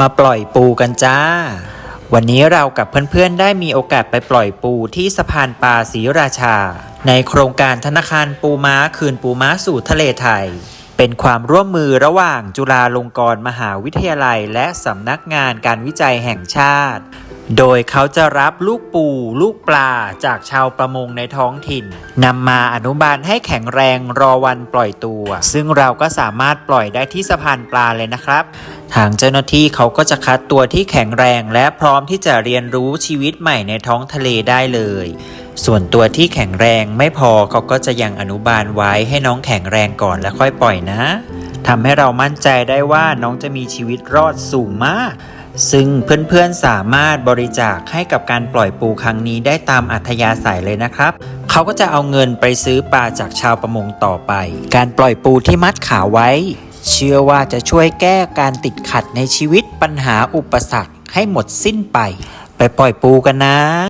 มาปล่อยปูกันจ้า วันนี้เรากับเพื่อนๆได้มีโอกาสไปปล่อยปูที่สะพานปลาศรีราชา ในโครงการธนาคารปูม้าคืนปูม้าสู่ทะเลไทย เป็นความร่วมมือระหว่างจุฬาลงกรณ์มหาวิทยาลัย และสำนักงานการวิจัยแห่งชาติ โดยเขาจะรับลูกปูลูกปลาจากชาวประมงในท้องถิ่นนำมาอนุบาลให้แข็งแรงรอวันปล่อยตัว ซึ่งเราก็สามารถปล่อยได้ที่สะพานปลาเลยนะครับ ทางเจ้าหน้าที่เขาก็จะคัดตัวที่แข็งแรงและพร้อมที่จะเรียนรู้ชีวิตใหม่ในท้องทะเลได้เลย ส่วนตัวที่แข็งแรงไม่พอเขาก็จะยังอนุบาลไว้ให้น้องแข็งแรงก่อนแล้วค่อยปล่อยนะ ทำให้เรามั่นใจได้ว่าน้องจะมีชีวิตรอดสูงมาก ซึ่งเพื่อนๆสามารถบริจาคให้กับการปล่อยปูครั้งนี้ได้ตามอัธยาศัยเลยนะครับ เขาก็จะเอาเงินไปซื้อปลาจากชาวประมงต่อไป การปล่อยปูที่มัดขาไว้ เชื่อว่าจะช่วยแก้การติดขัดในชีวิตปัญหาอุปสรรคให้หมดสิ้นไป ไปปล่อยปูกันนะ